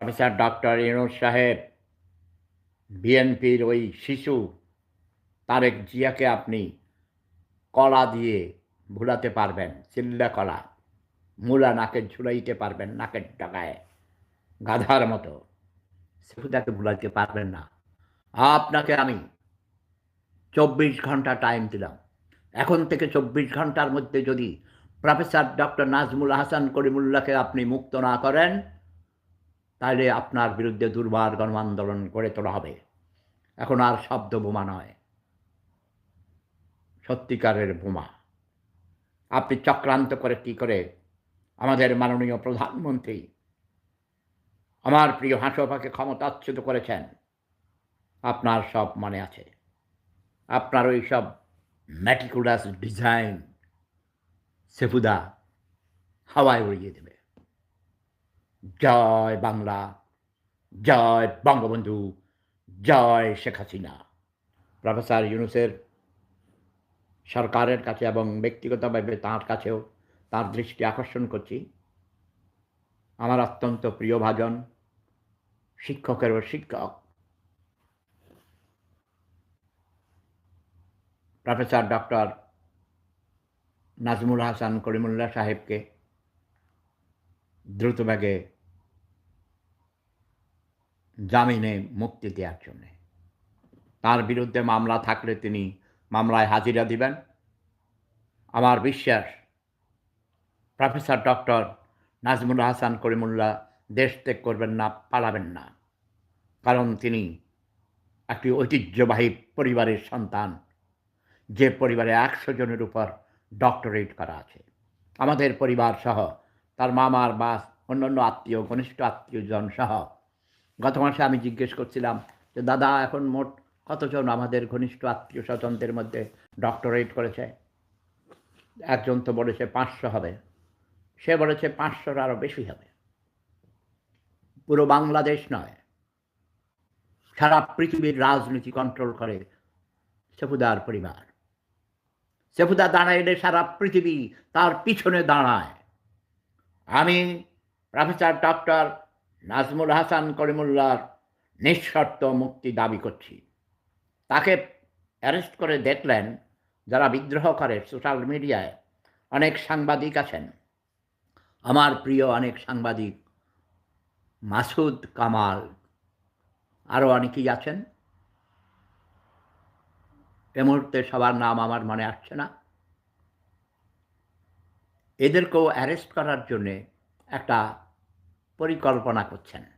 Professor doctor Yunus সাহেব, বিএনপির ওই শিশু তারেক জিয়াকে আপনি কলা দিয়ে ভুলাতে পারবেন, চিল্লা কলা, মূলা নাকের ঝুলাইতে পারবেন, নাকের ডাকায় গাধার মতো। সেফুদাকে ভুলাইতে পারবেন না। আপনাকে আমি চব্বিশ ঘণ্টা টাইম দিলাম। এখন থেকে চব্বিশ ঘণ্টার মধ্যে যদি প্রফেসর ডক্টর নাজমুল হাসান করিমুল্লাহকে আপনি মুক্ত না করেন তাহলে আপনার বিরুদ্ধে দুর্বার গণ আন্দোলন গড়ে তোলা হবে। এখন আর শব্দ বোমা নয়। সত্যিকারের বোমা। আপনি চক্রান্ত করে কি করে? আমাদের মাননীয় প্রধানমন্ত্রী আমার প্রিয় হাঁসপাকে ক্ষমতাচ্যুত করেছেন। আপনার সব মনে আছে। আপনার ওই সব ম্যাটিকুলাস ডিজাইন সেফুদা হাওয়ায় উড়িয়ে দেবে। জয় বাংলা, জয় বঙ্গবন্ধু, জয় শেখ হাসিনা। প্রফেসর ইউনুসের সরকারের কাছে এবং ব্যক্তিগতভাবে তাঁর কাছেও তার দৃষ্টি আকর্ষণ করছি। আমার অত্যন্ত প্রিয় ভাজন শিক্ষকেরও শিক্ষক। প্রফেসর ডক্টর নাজমুল হাসান করিমুল্লাহ সাহেবকে দ্রুতবেগে জামিনে মুক্তি দেওয়ার জন্যে। তার বিরুদ্ধে মামলা থাকলে তিনি মামলায় হাজিরা দিবেন। আমার বিশ্বাস, প্রফেসর ডক্টর নাজমুল হাসান করিমুল্লাহ দেশ ত্যাগ করবেন না, পালাবেন না। কারণ তিনি একটি ঐতিহ্যবাহী পরিবারের সন্তান। যে পরিবারে একশো জনের উপর ডক্টরেট করা আছে। আমাদের পরিবার সহ তার মামার বা অন্যান্য আত্মীয়, ঘনিষ্ঠ আত্মীয়জন সহ গত মাসে আমি জিজ্ঞেস করছিলাম যে, দাদা, এখন মোট কতজন আমাদের ঘনিষ্ঠ আত্মীয় স্বজনদের মধ্যে ডক্টরেট করেছে? একজন তো বলেছে পাঁচশো হবে। সে বলেছে পাঁচশোর আরও বেশি হবে। পুরো বাংলাদেশ নয়, সারা পৃথিবীর রাজনীতি কন্ট্রোল করে সেফুদার পরিবার। সেফুদা দাঁড়াইলে সারা পৃথিবী তার পিছনে দাঁড়ায়। আমি প্রফেসর ডক্টর নাজমুল হাসান করিমুল্লার নিঃশর্ত মুক্তি দাবি করছি। তাকে অ্যারেস্ট করে দেখলেন যারা বিদ্রোহ করে সোশ্যাল মিডিয়ায় অনেক সাংবাদিক আছেন। আমার প্রিয় অনেক সাংবাদিক মাসুদ কামাল। আরও অনেকেই আছেন। এ মুহূর্তে সবার নাম আমার মনে আসছে না। এদেরকেও অ্যারেস্ট করার জন্যে একটা পরিকল্পনা করছেন।